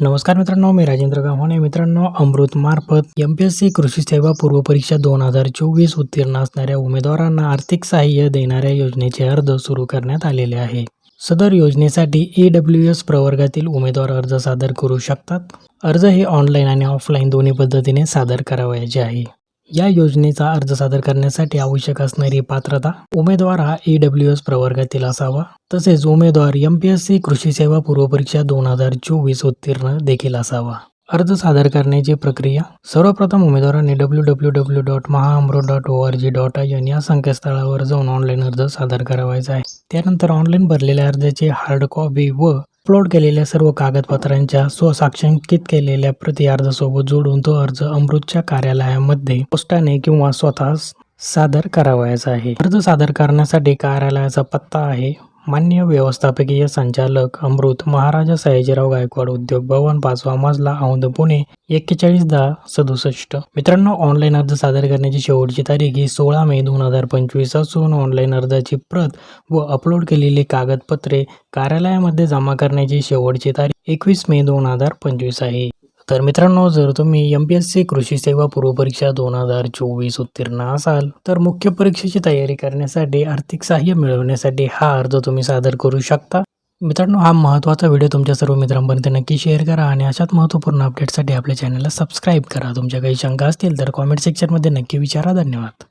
नमस्कार मित्रांनो मी राजेंद्र गाव्हाणे. मित्रांनो अमृतमार्फत एम पी एस सी कृषी सेवा पूर्व परीक्षा दोन हजार चोवीस उत्तीर्ण असणाऱ्या उमेदवारांना आर्थिक सहाय्य देणाऱ्या योजनेचे अर्ज सुरू करण्यात आलेले आहे. सदर योजनेसाठी ई डब्ल्यू एस प्रवर्गातील उमेदवार अर्ज सादर करू शकतात. अर्ज हे ऑनलाईन आणि ऑफलाईन दोन्ही पद्धतीने सादर करावयाचे आहे. या योजनेचा अर्ज सादर करण्यासाठी आवश्यक असणारी पात्रता उमेदवार हा ई डब्ल्यू एस प्रवर्गातील असावा. तसेच उमेदवार एम पी एस सी कृषी सेवा पूर्व परीक्षा दोन हजार चोवीस उत्तीर्ण देखील असावा. अर्ज सादर करण्याची प्रक्रिया सर्वप्रथम उमेदवारांनी W W W dot Mahaamrut dot O R G dot I N या संकेतस्थळावर जाऊन ऑनलाईन अर्ज सादर करावायचा आहे. त्यानंतर ऑनलाईन भरलेल्या अर्जाची हार्ड कॉपी व अपलोड केलेल्या सर्व कागदपत्रांच्या स्वसाक्षांकित केलेल्या प्रति अर्जासोबत जोडून तो अर्ज अमृतच्या कार्यालयामध्ये पोस्टाने किंवा स्वतः सादर करावयाचा आहे. अर्ज सादर करण्यासाठी कार्यालयाचा पत्ता आहे. मान्य व्यवस्थापकीय संचालक अमृत महाराजा सयाजीराव गायकवाड उद्योग भवन पाचवा मजला औंध पुणे एक्केचाळीस दहा सदुसष्ट. मित्रांनो ऑनलाईन अर्ज सादर करण्याची शेवटची तारीख ही सोळा मे दोन हजार पंचवीस असून ऑनलाईन अर्जाची प्रत व अपलोड केलेली कागदपत्रे कार्यालयामध्ये जमा करण्याची शेवटची तारीख एकवीस मे दोन हजार पंचवीस आहे. तर मित्रांनो जर तुम्ही एम पी एस सी कृषी सेवा पूर्व परीक्षा दोन हजार चोवीस उत्तीर्ण असाल तर मुख्य परीक्षेची तयारी करण्यासाठी आर्थिक सहाय्य मिळवण्यासाठी हा अर्ज तुम्ही सादर करू शकता. मित्रांनो हा महत्त्वाचा व्हिडिओ तुमच्या सर्व मित्रांपर्यंत नक्की शेअर करा आणि अशाच महत्त्वपूर्ण अपडेटसाठी आपल्या चॅनलला सबस्क्राईब करा. तुमच्या काही शंका असतील तर कॉमेंट सेक्शनमध्ये नक्की विचारा. धन्यवाद.